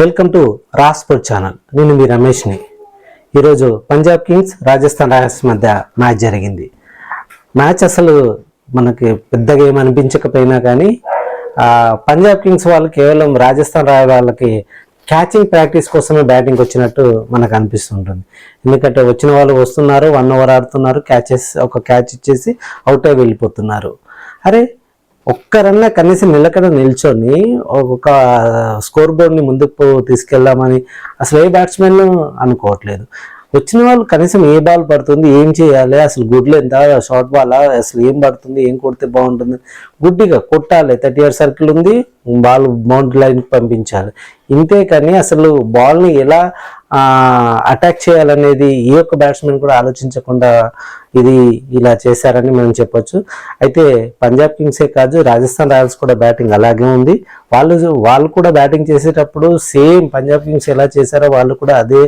Welcome to రాస్పోర్ట్ channel. నేను మీ రమేష్ని. ఈరోజు పంజాబ్ కింగ్స్ రాజస్థాన్ రాయల్స్ మధ్య మ్యాచ్ జరిగింది. మ్యాచ్ అసలు మనకి పెద్దగా ఏమనిపించకపోయినా కానీ పంజాబ్ కింగ్స్ వాళ్ళు కేవలం రాజస్థాన్ రాయల్ వాళ్ళకి క్యాచింగ్ ప్రాక్టీస్ కోసమే బ్యాటింగ్ వచ్చినట్టు మనకు అనిపిస్తుంటుంది. ఎందుకంటే వచ్చిన వాళ్ళు వస్తున్నారు వన్ ఓవర్ ఆడుతున్నారు క్యాచెస్ ఒక క్యాచ్ ఇచ్చేసి అవుట్ అయి వెళ్ళిపోతున్నారు. అరే ఒక్కరన్నా కనీసం నిలకడ నిల్చొని ఒక స్కోర్ బోర్డ్ని ముందుకు తీసుకెళ్దామని అసలు ఏ బ్యాట్స్మెన్ అనుకోవట్లేదు. వచ్చిన వాళ్ళు కనీసం ఏ బాల్ పడుతుంది ఏం చేయాలి అసలు గుడ్లు ఎంత షార్ట్ బాల్ అసలు ఏం పడుతుంది ఏం కొడితే బాగుంటుంది గుడ్డిగా కొట్టాలి. థర్టీ ఇయర్ సర్కిల్ ఉంది. బాల్ బౌండ్ లైన్కి పంపించాలి ఇంతే కానీ అసలు బాల్ని ఎలా అటాక్ చేయాలనేది ఏ ఒక్క బ్యాట్స్మెన్ కూడా ఆలోచించకుండా ఇది ఇలా చేశారని మనం చెప్పొచ్చు. అయితే పంజాబ్ కింగ్సే కాదు రాజస్థాన్ రాయల్స్ కూడా బ్యాటింగ్ అలాగే ఉంది. వాళ్ళు వాళ్ళు కూడా బ్యాటింగ్ చేసేటప్పుడు సేమ్ పంజాబ్ కింగ్స్ ఎలా చేశారో వాళ్ళు కూడా అదే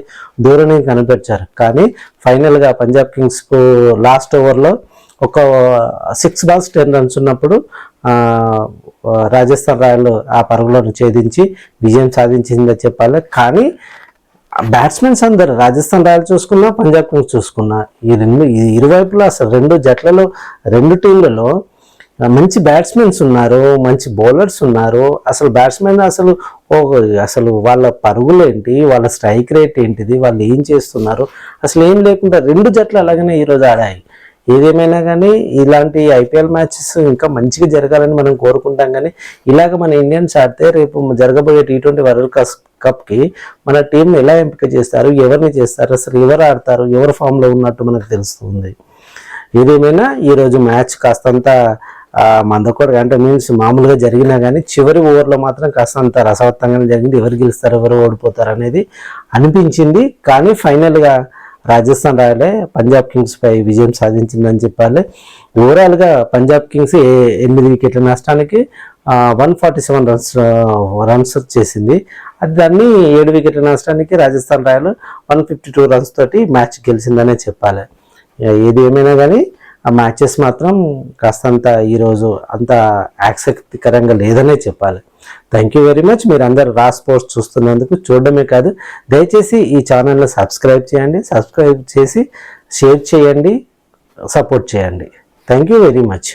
ధోరణి కనిపించారు కానీ ఫైనల్గా పంజాబ్ కింగ్స్కు లాస్ట్ ఓవర్లో ఒక సిక్స్ బాల్స్ టెన్ రన్స్ ఉన్నప్పుడు రాజస్థాన్ రాయల్ ఆ పరుగులను ఛేదించి విజయం సాధించిందని చెప్పాలి. కానీ బ్యాట్స్మెన్స్ అందరు రాజస్థాన్ రాయల్ చూసుకున్నా పంజాబ్ కింగ్స్ చూసుకున్నా ఈ రెండు ఇరువైపులా అసలు రెండు జట్లలో రెండు టీంలలో మంచి బ్యాట్స్మెన్స్ ఉన్నారు మంచి బౌలర్స్ ఉన్నారు. అసలు బ్యాట్స్మెన్ అసలు ఓ అసలు వాళ్ళ పరుగులు ఏంటి వాళ్ళ స్ట్రైక్ రేట్ ఏంటిది వాళ్ళు ఏం చేస్తున్నారు? అసలు ఏం లేకుండా రెండు జట్లు అలాగనే ఈరోజు ఆడాయి. ఏదేమైనా కానీ ఇలాంటి ఐపీఎల్ మ్యాచెస్ ఇంకా మంచిగా జరగాలని మనం కోరుకుంటాం కానీ ఇలాగ మన ఇండియన్స్ ఆడితే రేపు జరగబోయే టీ ట్వంటీ వరల్డ్ కప్ కప్కి మన టీం ఎలా ఎంపిక చేస్తారు? ఎవరిని చేస్తారు? అసలు ఎవరు ఆడతారు? ఎవరు ఫామ్లో ఉన్నట్టు మనకు తెలుస్తుంది. ఏదేమైనా ఈరోజు మ్యాచ్ కాస్తంత ఆ, అంటే మీన్స్ మామూలుగా జరిగినా కానీ చివరి ఓవర్లో మాత్రం కాస్తంత రసవత్తంగానే జరిగింది. ఎవరు గెలుస్తారు? ఎవరు ఓడిపోతారు? అనేది అనిపించింది. కానీ ఫైనల్గా రాజస్థాన్ రాయలే పంజాబ్ కింగ్స్ పై విజయం సాధించిందని చెప్పాలి. ఓవరాల్గా పంజాబ్ కింగ్స్ ఏ- ఎనిమిది వికెట్ల నష్టానికి one forty seven runs runs చేసింది. అది దాన్ని ఏడు వికెట్ల నష్టానికి Rajasthan Royal one fifty two runs తోటి మ్యాచ్ గెలిచిందనే చెప్పాలి. ఏది ఏమైనా కానీ ఆ మ్యాచెస్ మాత్రం కాస్తంత ఈరోజు అంత ఆసక్తికరంగా లేదనే చెప్పాలి. థ్యాంక్ యూ వెరీ మచ్ మీరు అందరు రాస్ పోస్ట్ చూస్తున్నందుకు చూడడమే కాదు దయచేసి ఈ ఛానల్ని సబ్స్క్రైబ్ చేయండి సబ్స్క్రైబ్ చేసి షేర్ చేయండి సపోర్ట్ చేయండి. Thank you very much